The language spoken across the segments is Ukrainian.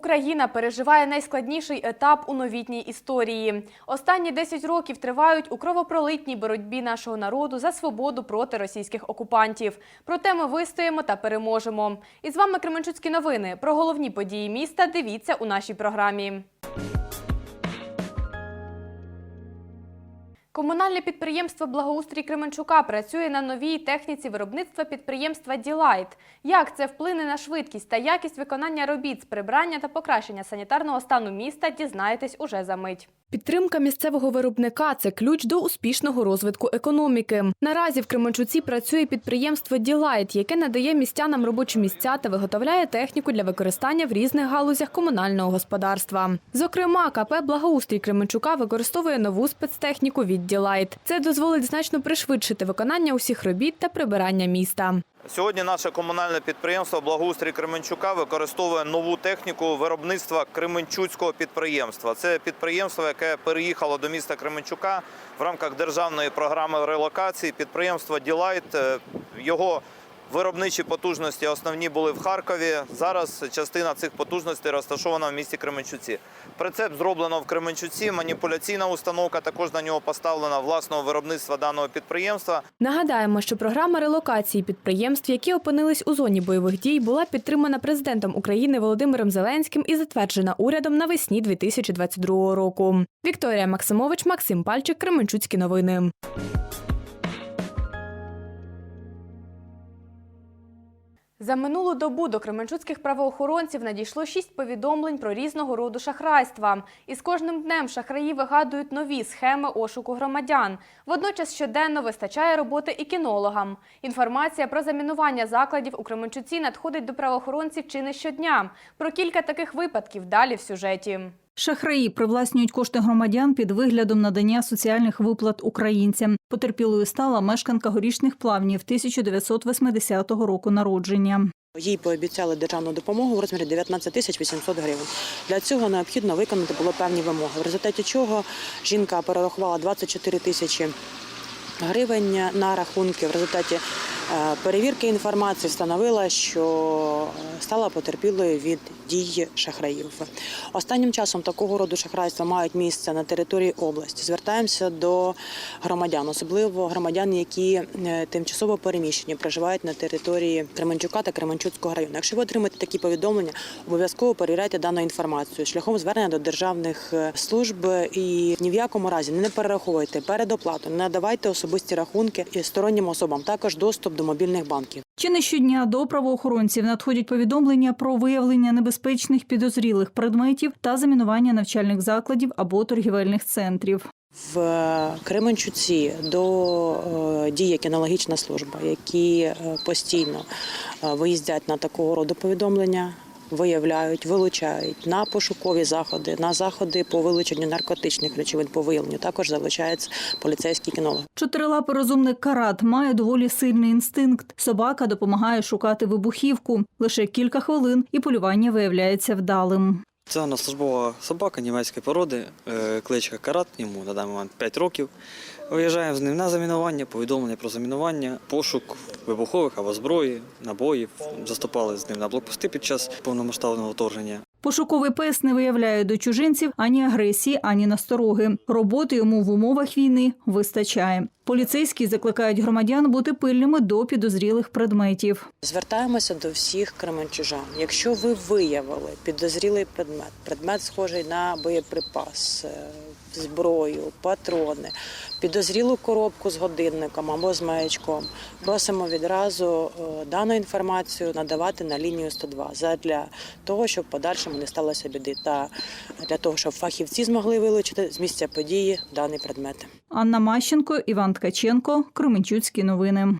Україна переживає найскладніший етап у новітній історії. Останні 10 років тривають у кровопролитній боротьбі нашого народу за свободу проти російських окупантів. Проте ми вистоїмо та переможемо. І з вами Кременчуцькі новини. Про головні події міста дивіться у нашій програмі. Комунальне підприємство Благоустрій Кременчука працює на новій техніці виробництва підприємства Ділайт. Як це вплине на швидкість та якість виконання робіт з прибрання та покращення санітарного стану міста, дізнаєтесь уже за мить. Підтримка місцевого виробника це ключ до успішного розвитку економіки. Наразі в Кременчуці працює підприємство Ділайт, яке надає містянам робочі місця та виготовляє техніку для використання в різних галузях комунального господарства. Зокрема, КП Благоустрій Кременчука використовує нову спецтехніку від Ділайт. Це дозволить значно пришвидшити виконання усіх робіт та прибирання міста. Сьогодні наше комунальне підприємство Благоустрій Кременчука використовує нову техніку виробництва Кременчуцького підприємства. Це підприємство, яке переїхало до міста Кременчука в рамках державної програми релокації. Підприємство Ділайт е, його виробничі потужності основні були в Харкові. Зараз частина цих потужностей розташована в місті Кременчуці. Прицеп зроблено в Кременчуці. Маніпуляційна установка також на нього поставлена власного виробництва даного підприємства. Нагадаємо, що програма релокації підприємств, які опинились у зоні бойових дій, була підтримана президентом України Володимиром Зеленським і затверджена урядом навесні 2022 року. Вікторія Максимович, Максим Пальчик, Кременчуцькі новини. За минулу добу до кременчуцьких правоохоронців надійшло шість повідомлень про різного роду шахрайства. І з кожним днем шахраї вигадують нові схеми ошуку громадян. Водночас щоденно вистачає роботи і кінологам. Інформація про замінування закладів у Кременчуці надходить до правоохоронців чи не щодня. Про кілька таких випадків далі в сюжеті. Шахраї привласнюють кошти громадян під виглядом надання соціальних виплат українцям. Потерпілою стала мешканка горішних плавнів 1980 року народження. Їй пообіцяли державну допомогу в розмірі 19 тисяч 800 гривень. Для цього необхідно виконати було певні вимоги. В результаті чого жінка перерахувала 24 тисячі гривень на рахунки. В результаті перевірки інформації встановила, що е, стала потерпілою від дій шахраїв. Останнім часом такого роду шахрайства мають місце на території області. Звертаємося до громадян, особливо громадян, які е, тимчасово переміщені, проживають на території Кременчука та Кременчуцького району. Якщо ви отримаєте такі повідомлення, обов'язково перевіряйте дану інформацію шляхом звернення до державних е, служб і ні в якому разі не перераховуйте передоплату, не надавайте особисті рахунки і стороннім особам. Також доступ до мобільних банків. Чи не щодня до правоохоронців надходять повідомлення про виявлення небезпечних підозрілих предметів та замінування навчальних закладів або торгівельних центрів. В Кременчуці до е, діє кінологічна служба, які е, постійно е, виїздять на такого роду повідомлення. Виявляють, вилучають на пошукові заходи, на заходи по вилученню наркотичних речовин по виявленню. Також залучається поліцейський кінолог. Чотирилапий розумник Карат має доволі сильний інстинкт. Собака допомагає шукати вибухівку. Лише кілька хвилин, і полювання виявляється вдалим. Це у нас службова собака німецької породи, е, кличка Карат, йому на даний момент 5 років. Виїжджаємо з ним на замінування, повідомлення про замінування, пошук вибухових або зброї, набоїв. Заступали з ним на блокпости під час повномасштабного вторгнення. Пошуковий пес не виявляє до чужинців ані агресії, ані настороги. Роботи йому в умовах війни вистачає. Поліцейські закликають громадян бути пильними до підозрілих предметів. Звертаємося до всіх кременчужан. Якщо ви виявили підозрілий предмет, предмет схожий на боєприпас, зброю, патрони, підозрілу коробку з годинником або з маячком, просимо відразу е, дану інформацію надавати на лінію 102 задля того, щоб подальшому не сталося біди, та для того, щоб фахівці змогли вилучити з місця події даний предмет. Анна Мащенко, Іван Ткаченко, Кременчуцькі новини.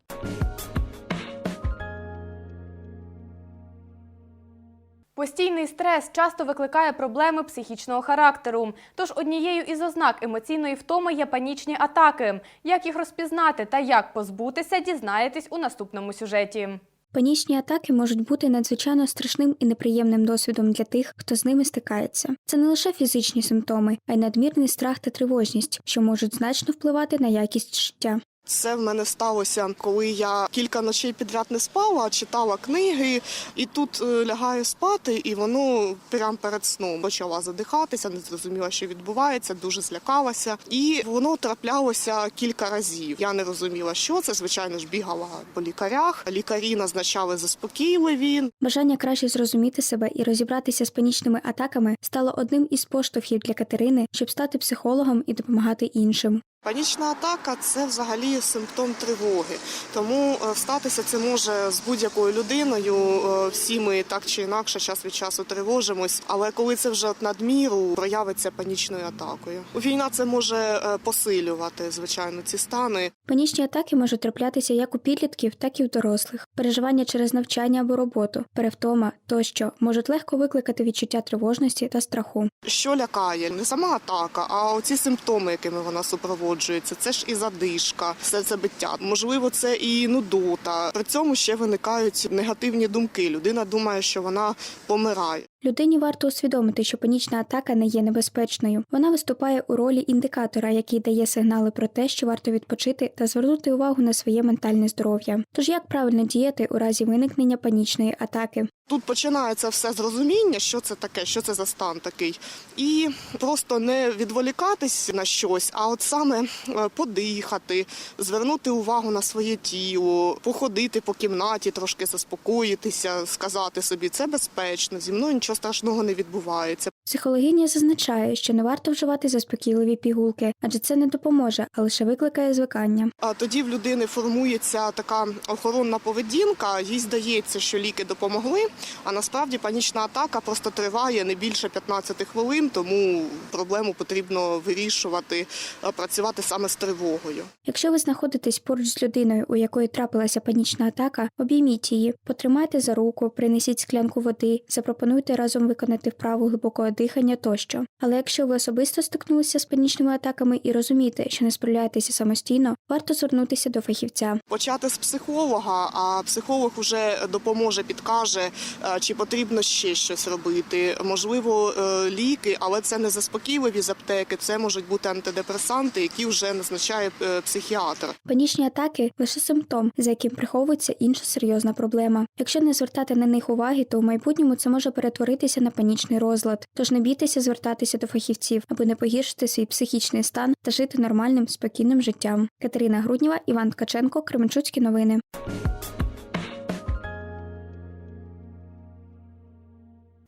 Постійний стрес часто викликає проблеми психічного характеру. Тож однією із ознак емоційної втоми є панічні атаки. Як їх розпізнати та як позбутися, дізнаєтесь у наступному сюжеті. Панічні атаки можуть бути надзвичайно страшним і неприємним досвідом для тих, хто з ними стикається. Це не лише фізичні симптоми, а й надмірний страх та тривожність, що можуть значно впливати на якість життя. Це в мене сталося, коли я кілька ночей підряд не спала, читала книги, і тут е, лягаю спати, і воно прямо перед сном почала задихатися, не зрозуміла, що відбувається, дуже злякалася. І воно траплялося кілька разів. Я не розуміла, що це. Звичайно ж, бігала по лікарях. Лікарі назначали заспокійливі. Бажання краще зрозуміти себе і розібратися з панічними атаками стало одним із поштовхів для Катерини, щоб стати психологом і допомагати іншим. Панічна атака це взагалі симптом тривоги. Тому е, статися це може з будь-якою людиною. Е, Всі ми так чи інакше час від часу тривожимось. Але коли це вже надміру, проявиться панічною атакою. Війна це може е, посилювати, звичайно, ці стани. Панічні атаки можуть траплятися як у підлітків, так і у дорослих. Переживання через навчання або роботу, перевтома тощо можуть легко викликати відчуття тривожності та страху. Що лякає? Не сама атака, а оці симптоми, якими вона супроводжується. Це ж і задишка, все це биття. Можливо, це і нудота. При цьому ще виникають негативні думки. Людина думає, що вона помирає. Людині варто усвідомити, що панічна атака не є небезпечною. Вона виступає у ролі індикатора, який дає сигнали про те, що варто відпочити та звернути увагу на своє ментальне здоров'я. Тож як правильно діяти у разі виникнення панічної атаки? Тут починається все з розуміння, що це таке, що це за стан такий, і просто не відволікатись на щось, а от саме е, подихати, звернути увагу на своє тіло, походити по кімнаті, трошки заспокоїтися, сказати собі, це безпечно, зі мною нічого страшного не відбувається. Психологиня зазначає, що не варто вживати заспокійливі пігулки, адже це не допоможе, а лише викликає звикання. А тоді в людини формується така охоронна поведінка. Їй здається, що ліки допомогли. А насправді панічна атака просто триває не більше 15 хвилин, тому проблему потрібно вирішувати, е, працювати саме з тривогою. Якщо ви знаходитесь поруч з людиною, у якої трапилася панічна атака, обійміть її, потримайте за руку, принесіть склянку води, запропонуйте разом виконати вправу глибокого дихання тощо. Але якщо ви особисто стикнулися з панічними атаками і розумієте, що не справляєтеся самостійно, варто звернутися до фахівця. Почати з психолога, а психолог вже допоможе, підкаже, е, чи потрібно ще щось робити. Можливо, е, ліки, але це не заспокійливі з аптеки, це можуть бути антидепресанти, які вже назначає е, психіатр. Панічні атаки лише симптом, за яким приховується інша серйозна проблема. Якщо не звертати на них уваги, то в майбутньому це може перетворитися на панічний розлад. Тож не бійтеся звертатися до фахівців, аби не погіршити свій психічний стан та жити нормальним спокійним життям. Катерина Грудніва, Іван Ткаченко, Кременчуцькі новини.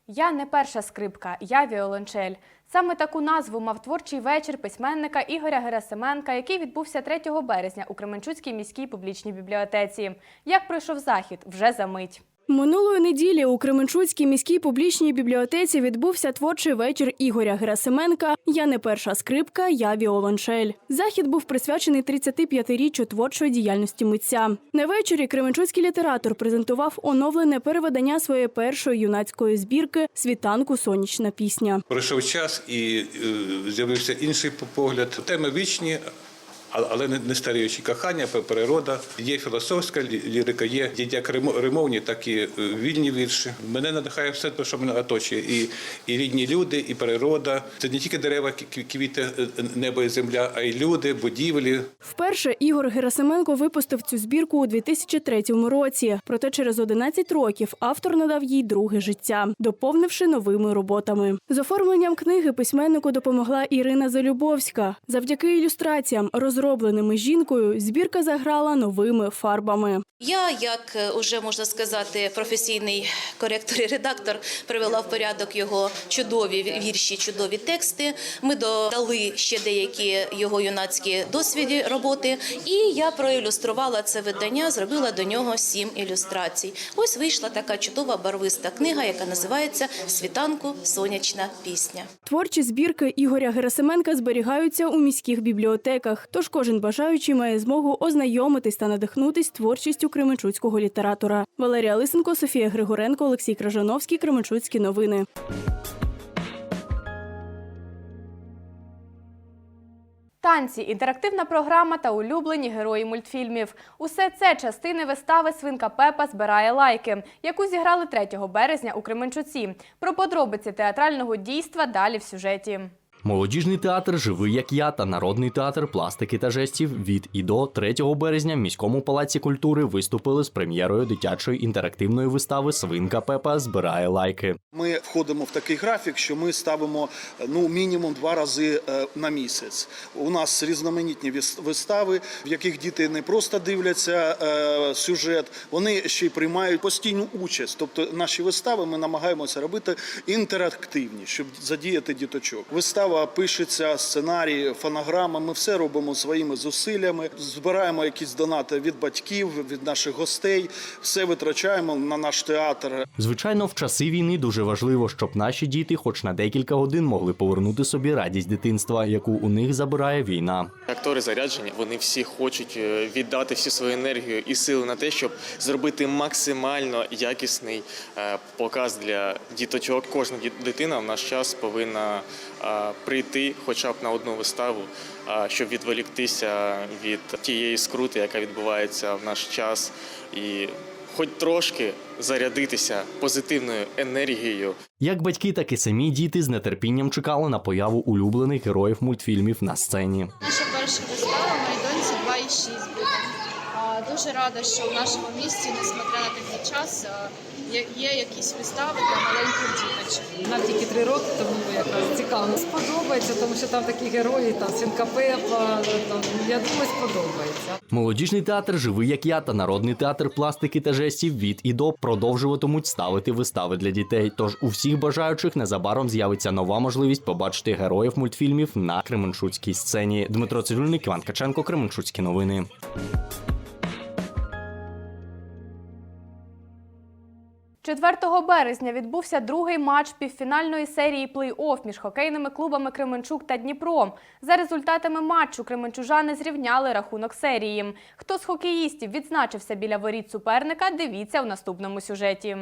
Я не перша скрипка, я віолончель. Саме таку назву мав творчий вечір письменника Ігоря Герасименка, який відбувся 3 березня у Кременчуцькій міській публічній бібліотеці. Як пройшов захід, вже за мить. Минулої неділі у Кременчуцькій міській публічній бібліотеці відбувся творчий вечір Ігоря Герасименка Я не перша скрипка, я віолончель. Захід був присвячений 35-річчю творчої діяльності митця. На вечорі Кременчуцький літератор презентував оновлене переведення своєї першої юнацької збірки Світанку сонячна пісня. Пройшов час і е, з'явився інший погляд. Теми вічні, але не старіючі кохання, природа. Є філософська лірика, є як римо- римовні, так і е, вільні вірші. Мене надихає все те, що мене оточує. І, і рідні люди, і природа. Це не тільки дерева, кві- квіти, е, небо і земля, а й люди, будівлі. Вперше Ігор Герасименко випустив цю збірку у 2003 році. Проте через 11 років автор надав їй друге життя, доповнивши новими роботами. З оформленням книги письменнику допомогла Ірина Залюбовська. Завдяки ілюстраціям, розробленими жінкою, збірка заграла новими фарбами. Я, як е, уже можна сказати, професійний коректор і редактор, привела в порядок його чудові вірші, чудові тексти. Ми додали ще деякі його юнацькі досвіди роботи, і я проілюструвала це видання, зробила до нього сім ілюстрацій. Ось вийшла така чудова барвиста книга, яка називається Світанку сонячна пісня. Творчі збірки Ігоря Герасименка зберігаються у міських бібліотеках. Тож кожен бажаючий має змогу ознайомитись та надихнутись творчістю кременчуцького літератора. Валерія Лисенко, Софія Григоренко, Олексій Кражановський. Кременчуцькі новини. Танці, інтерактивна програма та улюблені герої мультфільмів. Усе це частини вистави Свинка Пепа збирає лайки, яку зіграли 3 березня у Кременчуці. Про подробиці театрального дійства далі в сюжеті. Молодіжний театр Живий як я та народний театр пластики та жестів від і до 3 березня в міському палаці культури виступили з прем'єрою дитячої інтерактивної вистави Свинка Пепа збирає лайки. Ми входимо в такий графік, що ми ставимо ну мінімум два рази е, на місяць. У нас різноманітні вистави, в яких діти не просто дивляться е, сюжет, вони ще й приймають постійну участь. Тобто наші вистави ми намагаємося робити інтерактивні, щоб задіяти діточок. Вистава пишеться, сценарій, фонограма. Ми все робимо своїми зусиллями. Збираємо якісь донати від батьків, від наших гостей. Все витрачаємо на наш театр. Звичайно, в часи війни дуже важливо, щоб наші діти, хоч на декілька годин, могли повернути собі радість дитинства, яку у них забирає війна. Актори заряджені, вони всі хочуть е, віддати всю свою енергію і сили на те, щоб зробити максимально якісний е, показ для діточок. Кожна дитина в наш час повинна прийти хоча б на одну виставу, щоб відволіктися від тієї скрути, яка відбувається в наш час, і хоч трошки зарядитися позитивною енергією. Як батьки, так і самі діти з нетерпінням чекали на появу улюблених героїв мультфільмів на сцені. Наша перша вистава моїй доньці 2,6 буде. Дуже рада, що в нашому місті, несмотря на такий час, є, є якісь вистави для маленьких діточок. Нам тільки три роки, тому якраз цікаво. Сподобається, тому що там такі герої, там Сінка Пепа, там, я думаю, сподобається. Молодіжний театр Живий як я та народний театр пластики та жестів від і до продовжуватимуть ставити вистави для дітей. Тож у всіх бажаючих незабаром з'явиться нова можливість побачити героїв мультфільмів на Кременчуцькій сцені. Дмитро Цивільник, Іван Каченко, Кременчуцькі новини. – 4 березня відбувся другий матч півфінальної серії плей-офф між хокейними клубами Кременчук та Дніпро. За результатами матчу кременчужани зрівняли рахунок серії. Хто з хокеїстів відзначився біля воріт суперника, дивіться в наступному сюжеті.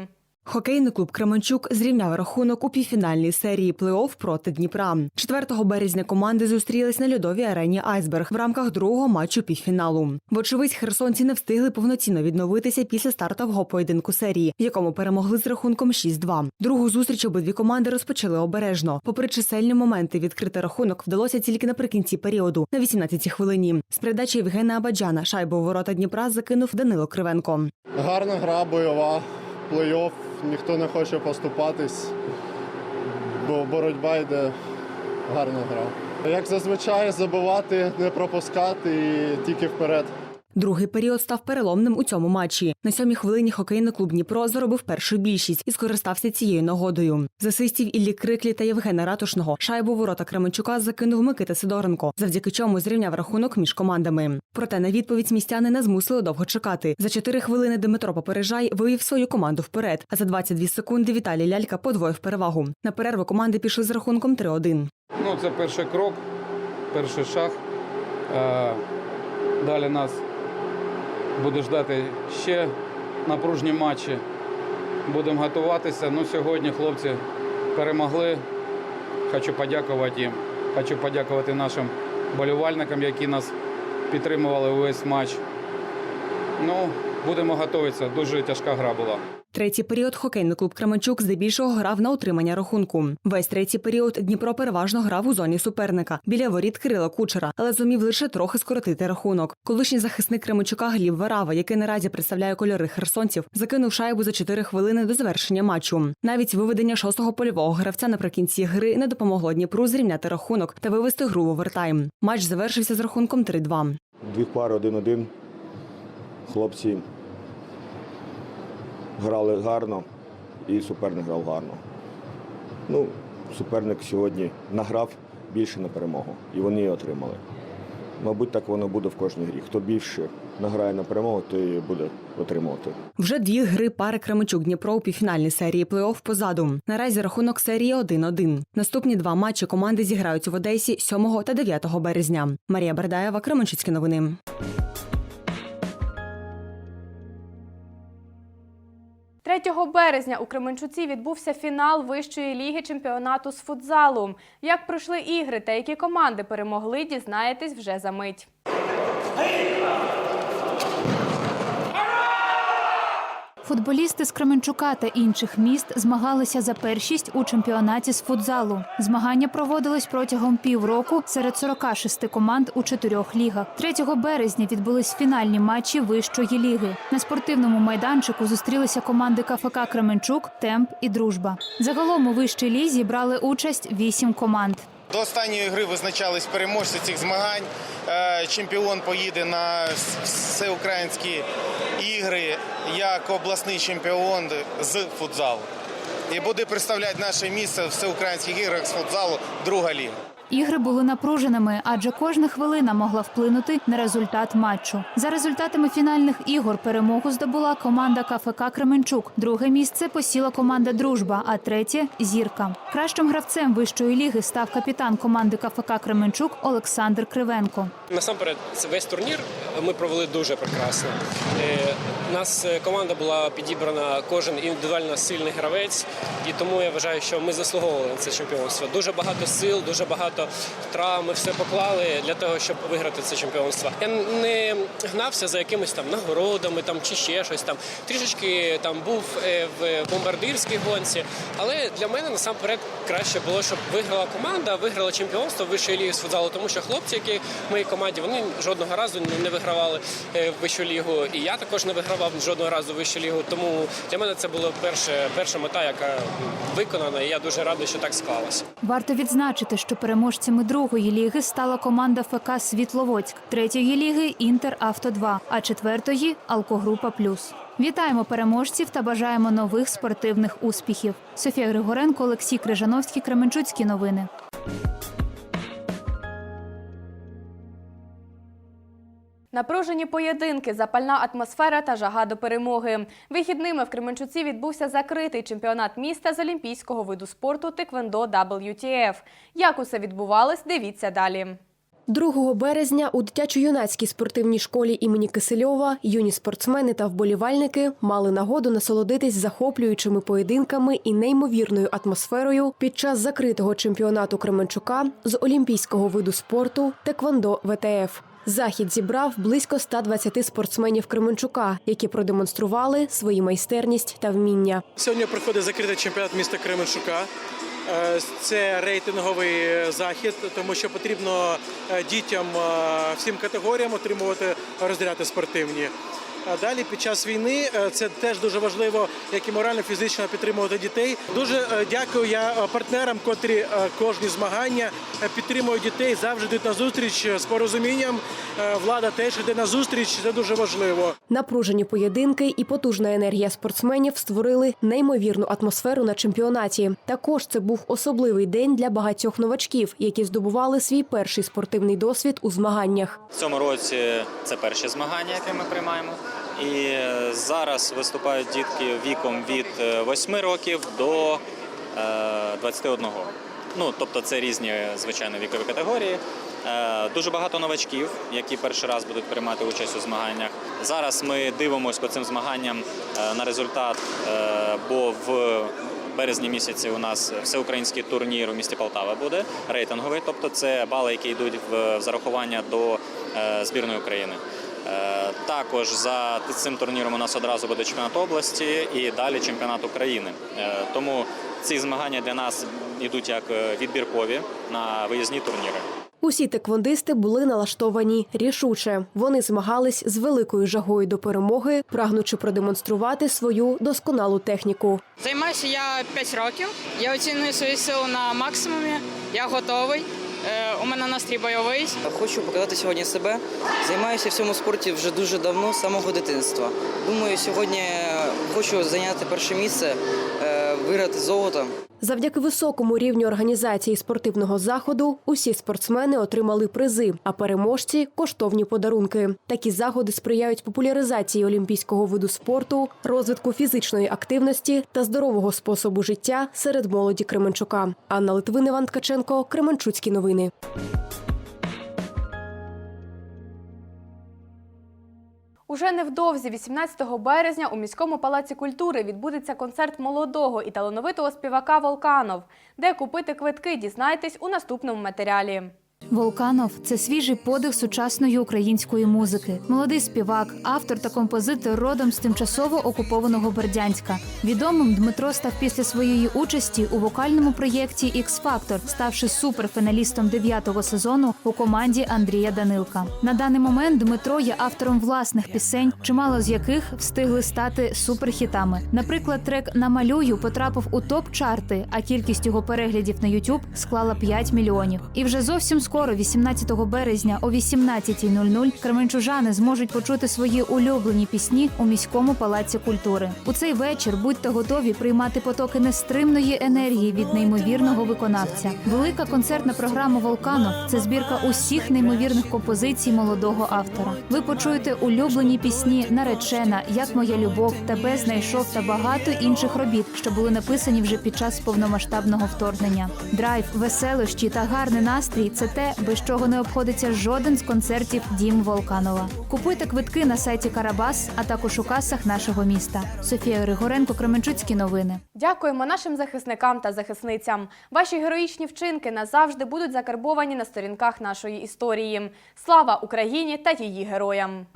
Хокейний клуб Кременчук зрівняв рахунок у півфінальній серії плей-офф проти Дніпра. 4 березня команди зустрілись на льодовій арені Айсберг в рамках другого матчу півфіналу. Вочевидь, херсонці не встигли повноцінно відновитися після стартового поєдинку серії, в якому перемогли з рахунком 6-2. Другу зустріч обидві команди розпочали обережно. Попри чисельні моменти, відкрити рахунок вдалося тільки наприкінці періоду на 18-й хвилині. З передачі Євгена Абаджана шайбу ворота Дніпра закинув Данило Кривенко. Гарна гра, бойова, плей-офф, ніхто не хоче поступатись, бо боротьба йде гарна гра. Як зазвичай, забивати, не пропускати і тільки вперед. Другий період став переломним у цьому матчі. На сьомій хвилині хокейний клуб Дніпро заробив першу більшість і скористався цією нагодою. З асистів Іллі Криклі та Євгена Ратушного шайбу ворота Кременчука закинув Микита Сидоренко, завдяки чому зрівняв рахунок між командами. Проте на відповідь містяни не змусили довго чекати. За чотири хвилини Дмитро Попережай вивів свою команду вперед. А за 22 секунди Віталій Лялька подвоїв перевагу. На перерву команди пішли з рахунком 3-1. Ну, це перший крок, перший шаг. Е, Далі нас буде ждати ще напружні матчі. Будемо готуватися. Ну, сьогодні хлопці перемогли. Хочу подякувати їм. Хочу подякувати нашим болівальникам, які нас підтримували увесь матч. Ну, будемо готуватися. Дуже тяжка гра була. Третій період хокейний клуб Кременчук здебільшого грав на утримання рахунку. Весь третій період Дніпро переважно грав у зоні суперника біля воріт Кирила Кучера, але зумів лише трохи скоротити рахунок. Колишній захисник Кременчука Гліб Варава, який наразі представляє кольори херсонців, закинув шайбу за 4 хвилини до завершення матчу. Навіть виведення шостого польового гравця наприкінці гри не допомогло Дніпру зрівняти рахунок та вивести гру в овертайм. Матч завершився з рахунком 3-2. Дві пари один-один. Хлопці грали гарно і суперник грав гарно. Ну, суперник сьогодні награв більше на перемогу, і вони її отримали. Мабуть, так воно буде в кожній грі. Хто більше награє на перемогу, той буде отримувати. Вже дві гри пари Кременчук Дніпро у півфінальній серії плей-офф позаду. Наразі рахунок серії 1-1. Наступні два матчі команди зіграють в Одесі 7 та 9 березня. Марія Бердаєва, Кременчуцькі новини. – 3 березня у Кременчуці відбувся фінал вищої ліги чемпіонату з футзалу. Як пройшли ігри та які команди перемогли, дізнаєтесь вже за мить. Футболісти з Кременчука та інших міст змагалися за першість у чемпіонаті з футзалу. Змагання проводились протягом півроку серед 46 команд у чотирьох лігах. 3 березня відбулись фінальні матчі вищої ліги. На спортивному майданчику зустрілися команди КФК Кременчук, Темп і Дружба. Загалом у вищій лізі брали участь вісім команд. До останньої гри визначались переможці цих змагань. Е, Чемпіон поїде на всеукраїнські ігри як обласний чемпіон з футзалу. І буде представляти наше місце в всеукраїнських іграх з футзалу друга ліга. Ігри були напруженими, адже кожна хвилина могла вплинути на результат матчу. За результатами фінальних ігор перемогу здобула команда КФК Кременчук. Друге місце посіла команда Дружба, а третє зірка. Кращим гравцем вищої ліги став капітан команди КФК Кременчук Олександр Кривенко. Насамперед, весь турнір ми провели дуже прекрасно. Е, нас е, команда була підібрана кожен індивідуально сильний гравець, і тому я вважаю, що ми заслуговували на це чемпіонство. Дуже багато сил, дуже багато травм. Ми все поклали для того, щоб виграти це чемпіонство. Я не гнався за якимись там нагородами там чи ще щось там. Трішечки там був е, в бомбардирській гонці, але для мене насамперед краще було, щоб виграла команда, виграла чемпіонство вищої ліги з футзалу, тому що хлопці, які в моїй команді, вони жодного разу не вигравали е, вищу лігу, і я також не вигравав жодного разу вищу лігу. Тому для мене це була перша, перша мета, яка виконана, і я дуже радий, що так склалося. Варто відзначити, що переможцями другої ліги стала команда ФК Світловодськ, третьої ліги Інтер Авто 2 а четвертої Алкогрупа Плюс. Вітаємо переможців та бажаємо нових спортивних успіхів. Софія Григоренко, Олексій Крижановський, Кременчуцькі новини. Напружені поєдинки, запальна атмосфера та жага до перемоги. Вихідними в Кременчуці відбувся закритий чемпіонат міста з олімпійського виду спорту Теквендо WTF. Як усе відбувалось, дивіться далі. 2 березня у дитячо-юнацькій спортивній школі імені Кисельова юні спортсмени та вболівальники мали нагоду насолодитись захоплюючими поєдинками і неймовірною атмосферою під час закритого чемпіонату Кременчука з олімпійського виду спорту Теквондо ВТФ. Захід зібрав близько 120 спортсменів Кременчука, які продемонстрували свою майстерність та вміння. Сьогодні проходить закритий чемпіонат міста Кременчука. Е, Це рейтинговий захід, тому що потрібно е, дітям е, всім категоріям отримувати розряди спортивні. А Далі під час війни е, це теж дуже важливо, як і морально, фізично підтримувати дітей. Дуже е, дякую я е, партнерам, котрі кожні змагання підтримують дітей, завжди йдуть на зустріч з порозумінням. Влада теж йде на зустріч. Це дуже важливо. Напружені поєдинки і потужна енергія спортсменів створили неймовірну атмосферу на чемпіонаті. Також це був особливий день для багатьох новачків, які здобували свій перший спортивний досвід у змаганнях. В цьому році це перші змагання, які ми приймаємо. І е, зараз виступають дітки віком від 8 років до е, 21. Ну, тобто це різні, звичайно, вікові категорії. Е, Дуже багато новачків, які перший раз будуть приймати участь у змаганнях. Зараз ми дивимося по цим змаганням е, на результат, е, бо в березні місяці у нас всеукраїнський турнір у місті Полтава буде рейтинговий, тобто це бали, які йдуть в зарахування до е, збірної України. Е, Також за цим турніром у нас одразу буде чемпіонат області і далі чемпіонат України. Е, Тому ці змагання для нас йдуть як е, відбіркові на виїзні турніри. Усі теквондисти були налаштовані рішуче. Вони змагались з великою жагою до перемоги, прагнучи продемонструвати свою досконалу техніку. Займаюся я 5 років. Я оціную свої сили на максимумі. Я готовий. Е, У мене настрій бойовий. Хочу показати сьогодні себе. Займаюся в цьому спорті вже дуже давно, з самого дитинства. Думаю, сьогодні хочу зайняти перше місце, е, виграти золото. Завдяки високому рівню організації спортивного заходу усі спортсмени отримали призи, а переможці коштовні подарунки. Такі заходи сприяють популяризації олімпійського виду спорту, розвитку фізичної активності та здорового способу життя серед молоді Кременчука. Анна Литвин, Іван Ткаченко, Кременчуцькі новини. Уже невдовзі, 18 березня, у міському палаці культури відбудеться концерт молодого і талановитого співака Волканов. Де купити квитки, дізнайтесь у наступному матеріалі. Волканов це свіжий подих сучасної української музики. Молодий співак, автор та композитор родом з тимчасово окупованого Бердянська. Відомим Дмитро став після своєї участі у вокальному проєкті x Factor, ставши суперфіналістом дев'ятого сезону у команді Андрія Данилка. На даний момент Дмитро є автором власних пісень, чимало з яких встигли стати суперхітами. Наприклад, трек Намалюю потрапив у топ-чарти, а кількість його переглядів на YouTube склала 5 мільйонів. І вже зовсім скоро, 18 березня о 18.00, кременчужани зможуть почути свої улюблені пісні у міському палаці культури. У цей вечір будьте готові приймати потоки нестримної енергії від неймовірного виконавця. Велика концертна програма Волканов це збірка усіх неймовірних композицій молодого автора. Ви почуєте улюблені пісні Наречена, Як моя любов, Тебе знайшов та багато інших робіт, що були написані вже під час повномасштабного вторгнення. Драйв, веселощі та гарний настрій це те, без чого не обходиться жоден з концертів Дім Волканова. Купуйте квитки на сайті Карабас, а також у касах нашого міста. Софія Григоренко, Кременчуцькі новини. Дякуємо нашим захисникам та захисницям. Ваші героїчні вчинки назавжди будуть закарбовані на сторінках нашої історії. Слава Україні та її героям!